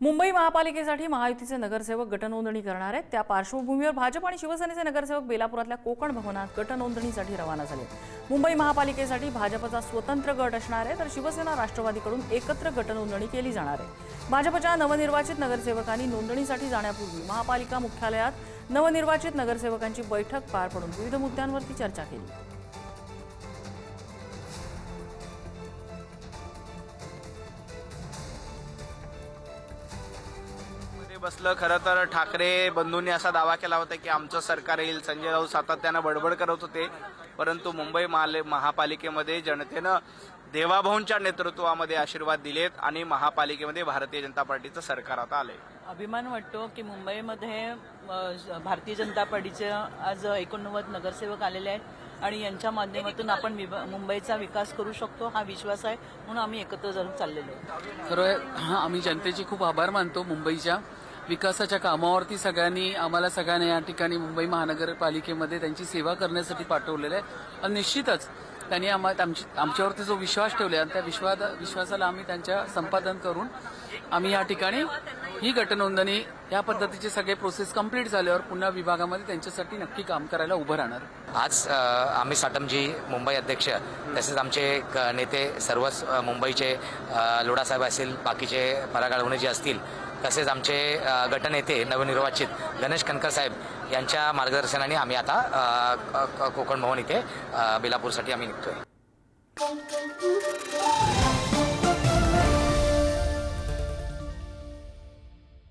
मुंबई महापालिकेसाठी महायुतीचे नगरसेवक गटनोंदणी करणार आहेत. त्या पार्श्वभूमीवर भाजप आणि शिवसेनेचे नगरसेवक बेलापुरातल्या कोकण भवनात गटनोंदणीसाठी रवाना झाले मुंबई महापालिकेसाठी भाजपचा स्वतंत्र गट असणार आहे तर शिवसेना राष्ट्रवादीकडून एकत्र गटनोंदणी केली जाणार आहे. भाजपच्या नवनिर्वाचित नगरसेवकांनी नोंदणीसाठी जाण्यापूर्वी महापालिका मुख्यालयात नवनिर्वाचित नगरसेवकांची बैठक पार पडून विविध मुद्द्यांवरती चर्चा केली. बसलं खरं तर ठाकरे बंधूंनी असा दावा केला होता की आमचं सरकार येईल. संजय राऊत सातत्यानं बडबड करत होते. परंतु मुंबई महाले- महापालिकेमध्ये जनतेनं देवाभाऊंच्या नेतृत्वामध्ये आशीर्वाद दिलेत आणि महापालिकेमध्ये भारतीय जनता पार्टीचं सरकार आता आलंय. अभिमान वाटतो की मुंबईमध्ये भारतीय जनता पार्टीचे आज एकोणनव्वद नगरसेवक आलेले आहेत आणि यांच्या माध्यमातून आपण विभा- मुंबईचा विकास करू शकतो हा विश्वास आहे म्हणून आम्ही एकत्र जरूर चाललेलो खरं आम्ही जनतेचे खूप आभार मानतो मुंबईच्या. विकासाच्या कामावरती सगळ्यांनी आम्हाला सगळ्यांना या ठिकाणी मुंबई महानगरपालिकेमध्ये त्यांची सेवा करण्यासाठी पाठवलेलं आहे. आणि निश्चितच त्यांनी आम्हा आमची आमच्यावरती जो विश्वास ठेवला आणि त्या विश्वास विश्वासाला आम्ही त्यांच्या संपादन करून आम्ही या ठिकाणी ही गटनोंदणी या पद्धतीचे सगळे प्रोसेस कंप्लीट झाल्यावर पुन्हा विभागामध्ये त्यांच्यासाठी नक्की काम करायला उभं राहणार. आज आम्ही साटमजी मुंबई अध्यक्ष तसेच आमचे क- नेते सर्वच मुंबईचे लोडासाहेब लोढासाहेब असतील बाकीचे परागाळवणे जे असतील तसेच आमचे गटनेते नवनिर्वाचित गणेश कनकर साहेब यांच्या मार्गदर्शनाने आम्ही आता कोकण भवन इथे बेलापूरसाठी आम्ही निघतोय.